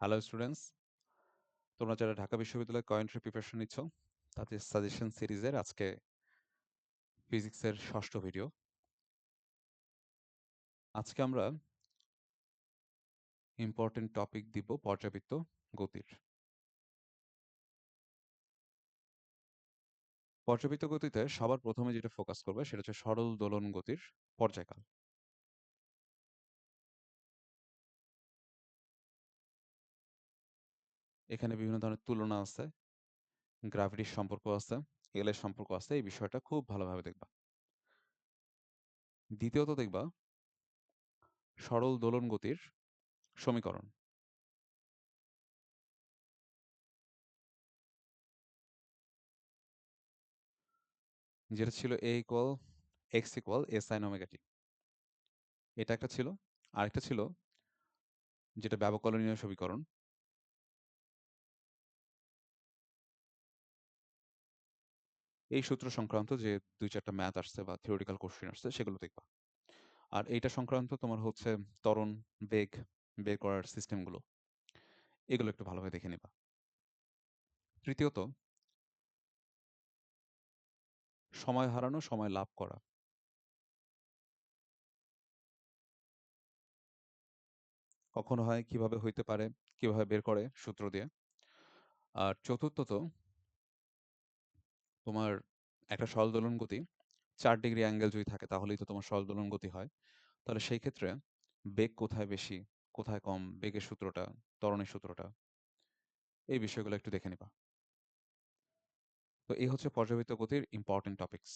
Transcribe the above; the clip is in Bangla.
হ্যালো স্টুডেন্টস তোমরা যারা ঢাকা বিশ্ববিদ্যালয়ে কয়েন্ট্রি প্রিপারেশন নিচ্ছ, তাদের সাজেশন সিরিজের আজকে ফিজিক্সের ষষ্ঠ ভিডিও আজকে আমরা ইম্পর্টেন্ট টপিক দিব পর্যাবৃত্ত গতির। পর্যাবৃত্ত গতিতে সবার প্রথমে যেটা ফোকাস করবে, সেটা হচ্ছে সরল দোলন গতির পর্যায়কাল। এখানে বিভিন্ন ধরনের তুলনা আছে, গ্রাভিটির সম্পর্ক আছে এল এর সম্পর্ক আছে, এই বিষয়টা খুব ভালোভাবে দেখবা। দ্বিতীয়ত দেখবা, সরল দোলন গতির সমীকরণ। যেটা ছিল A equal X equal A sine omega T এটা একটা ছিল, আরেকটা ছিল, যেটা ব্যবকলনীয় সমীকরণ। এই সূত্র সংক্রান্ত যে দুই চারটা ম্যাথ আসছে বা থিওরিটিক্যাল কোশ্চেন আসছে, সেগুলো দেখবা। আর এইটা সংক্রান্ত তোমার হচ্ছে ত্বরণ, বেগ, বের করার সিস্টেমগুলো এগুলো একটু ভালোভাবে দেখে নিবা। তৃতীয়ত সময় হারানো, সময় লাভ করা। কখনো হয় কীভাবে হইতে পারে, কীভাবে বের করে, সূত্র দিয়ে। আর চতুর্থত তোমার একটা সরল গতি চার ডিগ্রি অ্যাঙ্গেল যদি থাকে তাহলেই তো তোমার সরল গতি হয়। তাহলে সেই ক্ষেত্রে বেগ কোথায় বেশি, কোথায় কম, বেগের সূত্রটা, ত্বরণের সূত্রটা, এই বিষয়গুলো একটু দেখে নিবা। তো এই হচ্ছে পর্যাবৃত্ত গতির ইম্পর্টেন্ট টপিকস